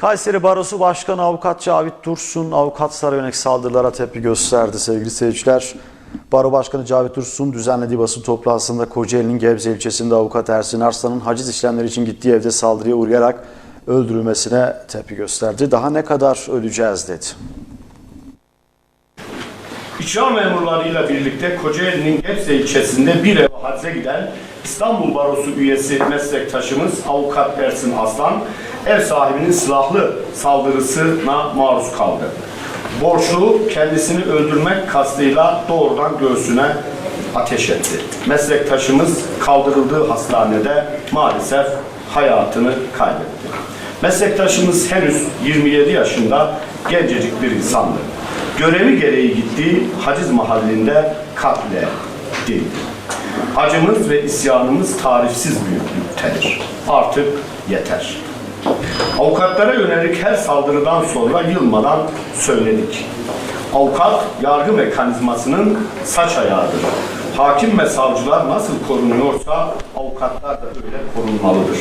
Kayseri Barosu Başkanı Avukat Cavit Dursun avukatlara yönelik saldırılara tepki gösterdi sevgili seyirciler. Baro Başkanı Cavit Dursun düzenlediği basın toplantısında Kocaeli'nin Gebze ilçesinde avukat Ersin Arslan'ın haciz işlemleri için gittiği evde saldırıya uğrayarak öldürülmesine tepki gösterdi. Daha ne kadar öleceğiz dedi. İcra memurlarıyla birlikte Kocaeli'nin Gebze ilçesinde bir eve hacze giden İstanbul Barosu üyesi meslektaşımız Avukat Ersin Aslan, ev sahibinin silahlı saldırısına maruz kaldı. Borçlu kendisini öldürmek kastıyla doğrudan göğsüne ateş etti. Meslektaşımız kaldırıldığı hastanede maalesef hayatını kaybetti. Meslektaşımız henüz 27 yaşında gencecik bir insandı. Görevi gereği gittiği Haciz Mahalli'nde katle değil. Acımız ve isyanımız tarifsiz büyüklüktedir. Artık yeter. Avukatlara yönelik her saldırıdan sonra yılmadan söyledik. Avukat yargı mekanizmasının saç ayağıdır. Hakim ve savcılar nasıl korunuyorsa avukatlar da öyle korunmalıdır.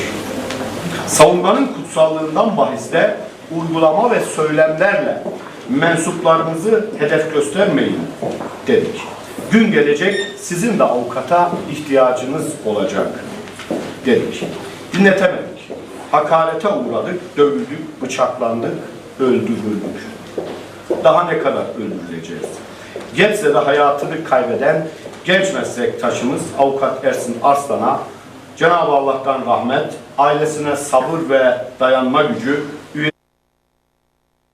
Savunmanın kutsallığından bahisle uygulama ve söylemlerle mensuplarınızı hedef göstermeyin dedik. Gün gelecek sizin de avukata ihtiyacınız olacak dedik. Dinletemedik. Hakarete uğradık, dövüldük, bıçaklandık, öldürüldük. Daha ne kadar öldürüleceğiz? Gebze'de hayatını kaybeden genç meslektaşımız Avukat Ersin Arslan'a Cenab-ı Allah'tan rahmet, ailesine sabır ve dayanma gücü,